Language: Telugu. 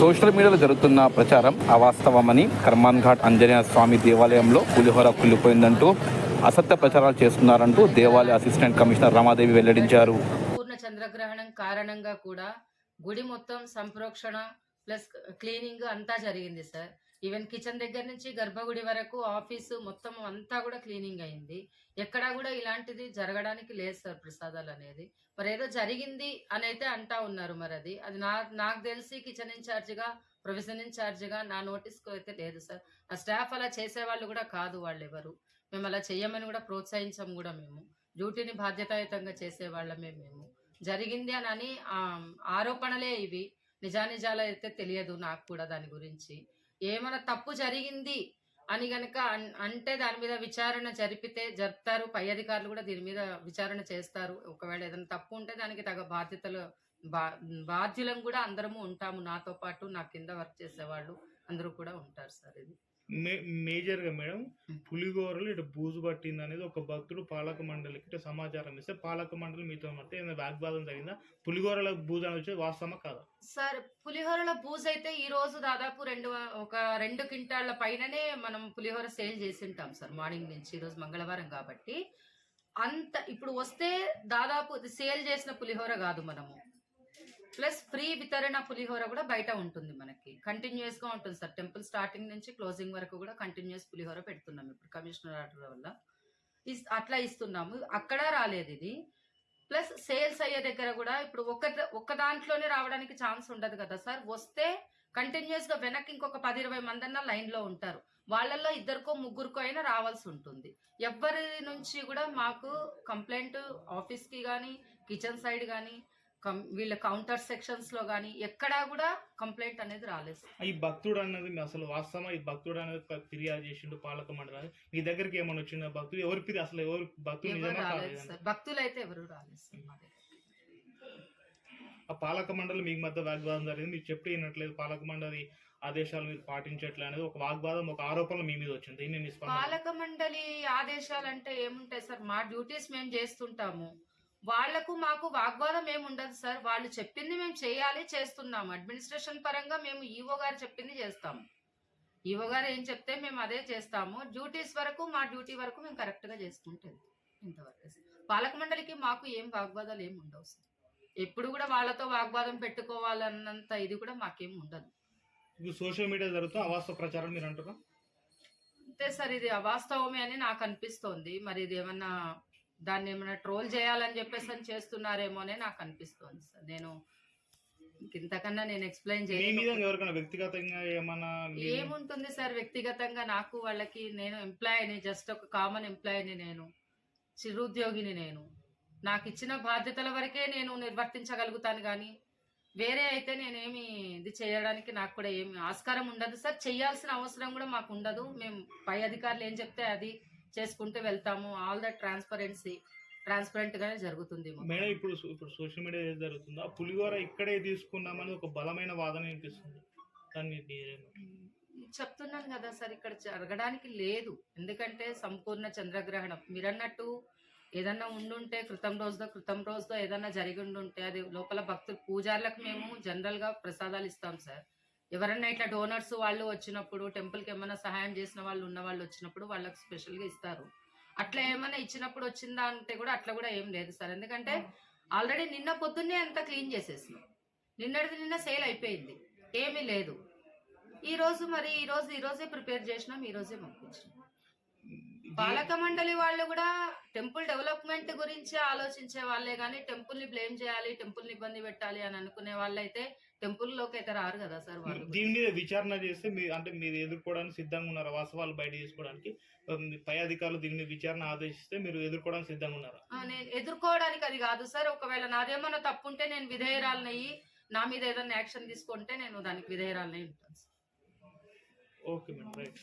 సోషల్ మీడియాలో జరుగుతున్న ప్రచారం అవాస్తవమని కర్మాన్ ఘాట్ ఆంజనేయ స్వామి దేవాలయంలో పులిహోర కుళ్ళిపోయిందంటూ అసత్య ప్రచారాలు చేస్తున్నారంటూ దేవాలయ అసిస్టెంట్ కమిషనర్ రమాదేవి వెల్లడించారు. పూర్ణ చంద్రగ్రహణం కారణంగా కూడా గుడి మొత్తం సంప్రోక్షణ ప్లస్ క్లీనింగ్ అంతా జరిగింది సార్. ఈవెన్ కిచెన్ దగ్గర నుంచి గర్భగుడి వరకు ఆఫీసు మొత్తం అంతా కూడా క్లీనింగ్ అయింది. ఎక్కడా కూడా ఇలాంటిది జరగడానికి లేదు సార్ ప్రసాదాలు అనేది. మరి ఏదో జరిగింది అని అయితే అంటా ఉన్నారు మరి అది. అది నా నాకు తెలిసి కిచెన్ ఇన్ఛార్జిగా ప్రొఫెషన్ ఇన్ఛార్జిగా నా నోటీస్కు అయితే లేదు సార్. ఆ స్టాఫ్ అలా చేసేవాళ్ళు కూడా కాదు వాళ్ళు ఎవరు మేము అలా చెయ్యమని కూడా ప్రోత్సహించం కూడా మేము. డ్యూటీని బాధ్యతాయుతంగా చేసేవాళ్ళమే మేము. జరిగింది అని ఆరోపణలే ఇవి. నిజానిజాలు అయితే తెలియదు నాకు కూడా దాని గురించి. ఏమైనా తప్పు జరిగింది అని గనక అన్- అంటే దాని మీద విచారణ జరిపితే జరుపుతారు. పై అధికారులు కూడా దీని మీద విచారణ చేస్తారు. ఒకవేళ ఏదైనా తప్పు ఉంటే దానికి తగ బాధ్యతలు బా బాధ్యులం కూడా అందరము ఉంటాము. నాతో పాటు నా కింద వర్క్ చేసేవాళ్ళు అందరూ కూడా ఉంటారు సార్ ఇది. మే మేజర్గా మేడం పులిగోరలు ఇటు బూజు పట్టింది అనేది ఒక భక్తుడు పాలక మండలికి ఇటు సమాచారం ఇస్తే పాలక మండలి మీతో అంటే ఏమైనా వాగ్వాదం జరిగిందా? పులిగోరల బూజు అని వచ్చేది వాస్తవమా కాదా? సార్ పులిహోరలో బూజ్ అయితే ఈ రోజు దాదాపు రెండు ఒక రెండు క్వింటాళ్ళ పైననే మనం పులిహోర సేల్ చేసి ఉంటాం సార్ మార్నింగ్ నుంచి ఈ రోజు మంగళవారం కాబట్టి. అంత ఇప్పుడు వస్తే దాదాపు సేల్ చేసిన పులిహోర కాదు మనము. ప్లస్ ఫ్రీ వితరణ పులిహోర కూడా బయట ఉంటుంది మనకి. కంటిన్యూస్గా ఉంటుంది సార్. టెంపుల్ స్టార్టింగ్ నుంచి క్లోజింగ్ వరకు కూడా కంటిన్యూస్ పులిహోర పెడుతున్నాం ఇప్పుడు కమిషనర్ ఆర్డర్ వల్ల. ఇస్- అట్లా ఇస్తున్నాము. అక్కడ రాలేదు ఇది. ప్లస్ సేల్స్ అయ్యే దగ్గర కూడా ఇప్పుడు ఒక ఒక్క దాంట్లోనే రావడానికి ఛాన్స్ ఉండదు కదా సార్. వస్తే కంటిన్యూస్గా వెనక్కి ఇంకొక పది ఇరవై మంది అన్న లైన్లో ఉంటారు. వాళ్ళల్లో ఇద్దరికో ముగ్గురికో అయినా రావాల్సి ఉంటుంది. ఎవరి నుంచి కూడా మాకు కంప్లైంట్ ఆఫీస్కి కానీ కిచెన్ సైడ్ కానీ వీళ్ళ కౌంటర్ సెక్షన్స్లో కానీ ఎక్కడా కూడా కంప్లైంట్ అనేది రాలేదు. ఈ భక్తుడు అన్నది అసలు వాస్తవమా? ఈ భక్తుడు అనేది ఫిర్యాదు చేసిండు పాలక మండలి. మీ దగ్గరికి ఏమైనా వచ్చిందా భక్తుడు ఎవరి ఫిర్యాదు అసలు ఎవరు రాలేదు సార్. భక్తులు అయితే ఎవరు రాలేదు సార్ మా దగ్గర. ఆ పాలక మండలి మీకు మధ్య వాగ్వాదం జరిగింది. మీరు చెప్పి వినట్లేదు. పాలక మండలి ఆదేశాలు మీరు పాటించట్లేదు అనేది ఒక వాగ్వాదం ఒక ఆరోపణ మీ మీద వచ్చింది. పాలక మండలి ఆదేశాలంటే ఏముంటాయి సార్? మా డ్యూటీస్ మేము చేస్తుంటాము. వాళ్ళకు మాకు వాగ్వాదం ఏమి ఉండదు సార్. వాళ్ళు చెప్పింది మేము చేయాలి చేస్తున్నాము అడ్మినిస్ట్రేషన్ పరంగా మేము ఈవో గారు చెప్పింది చేస్తాము ఈవో గారు ఏం చెప్తే మేము అదే చేస్తాము. డ్యూటీస్ వరకు మా డ్యూటీ వరకు మేము కరెక్ట్గా చేసుకుంటే ఇంతవరకు పాలక మండలికి మాకు ఏం వాగ్వాదాలు ఏమి ఉండవు సార్. ఎప్పుడు కూడా వాళ్ళతో వాగ్వాదం పెట్టుకోవాలన్నంత ఇది కూడా మాకేం ఉండదు. సోషల్ మీడియా జరుగుతున్న అవాస్తవ ప్రచారం మీరు అంటారా అంతే సార్ ఇది అవాస్తవమే అని నాకు అనిపిస్తోంది. మరి ఇది ఏమన్నా దాన్ని ఏమైనా ట్రోల్ చేయాలని చెప్పేసి అని చేస్తున్నారేమో అని నాకు అనిపిస్తోంది సార్. నేను ఇంతకన్నా నేను ఎక్స్ప్లెయిన్ ఎవరికైనా వ్యక్తిగతంగా ఏమన్నా ఏముంటుంది సార్ వ్యక్తిగతంగా నాకు వాళ్ళకి నేను ఎంప్లాయీని జస్ట్ ఒక కామన్ ఎంప్లాయీని నేను చిరుద్యోగిని నేను. నాకు ఇచ్చిన బాధ్యతల వరకే నేను నిర్వర్తించగలుగుతాను కానీ వేరే అయితే నేనేమి ఇది చేయడానికి నాకు కూడా ఏమి ఆస్కారం ఉండదు సార్. చేయాల్సిన అవసరం కూడా మాకు ఉండదు. మేము పై అధికారులు ఏం చెప్తే అది చేసుకుంటూ వెళ్తాము. ఆల్ ద ట్రాన్స్పరెన్సీ ట్రాన్స్పరెంట్ గానే జరుగుతుంది. మేడం ఇప్పుడు ఇప్పుడు సోషల్ మీడియా ఏది జరుగుతుందో ఆ పులిహోర ఇక్కడే తీసుకున్నామని ఒక బలమైన వాదన వినిపిస్తుంది. దాన్ని? చెప్తున్నాను కదా సార్ ఇక్కడ జరగడానికి లేదు. ఎందుకంటే సంపూర్ణ చంద్రగ్రహణం. మీరన్నట్టు ఏదన్నా ఉండుంటే క్రితం రోజుదో క్రితం రోజుదో ఏదన్నా జరిగి ఉండుంటే అది లోపల భక్తులు పూజార్లకు మేము జనరల్గా ప్రసాదాలు ఇస్తాం సార్. ఎవరన్నా ఇట్లా డోనర్స్ వాళ్ళు వచ్చినప్పుడు టెంపుల్కి ఏమైనా సహాయం చేసిన వాళ్ళు ఉన్న వాళ్ళు వచ్చినప్పుడు వాళ్ళకి స్పెషల్గా ఇస్తారు. అట్లా ఏమైనా ఇచ్చినప్పుడు వచ్చిందా అంటే కూడా అట్లా కూడా ఏం లేదు సార్. ఎందుకంటే ఆల్రెడీ నిన్న పొద్దున్నే అంతా క్లీన్ చేసేసినాం. నిన్నటిది నిన్న సేల్ అయిపోయింది. ఏమీ లేదు. ఈ రోజు మరి ఈ రోజు ఈ రోజే ప్రిపేర్ చేసినాం ఈ రోజే పంపించినాం. పాలక మండలి వాళ్ళు కూడా టెంపుల్ డెవలప్మెంట్ గురించి ఆలోచించే వాళ్ళే కానీ టెంపుల్ని బ్లేమ్ చేయాలి టెంపుల్ని ఇబ్బంది పెట్టాలి అని అనుకునే వాళ్ళైతే టెంపుల్లోకి అయితే రారు కదా సార్ వాళ్ళు దీని మీద విచారణ చేస్తే మీ అంటే మీరు ఎదుర్కోవడానికి సిద్ధంగా ఉన్నారా? వాస్తవాలు బయట మీ పై అధికారులు దీని మీద విచారణ ఆదేశిస్తే మీరు ఎదుర్కోవడానికి సిద్ధంగా ఉన్నారా? నేను ఎదుర్కోవడానికి అది కాదు సార్. ఒకవేళ నాదేమన్నా తప్పు ఉంటే నేను విధేయరాలనయ్యి నా మీద ఏదైనా యాక్షన్ తీసుకుంటే నేను దానికి విధేయరాలనై ఉంటాను సార్. Okay madam right.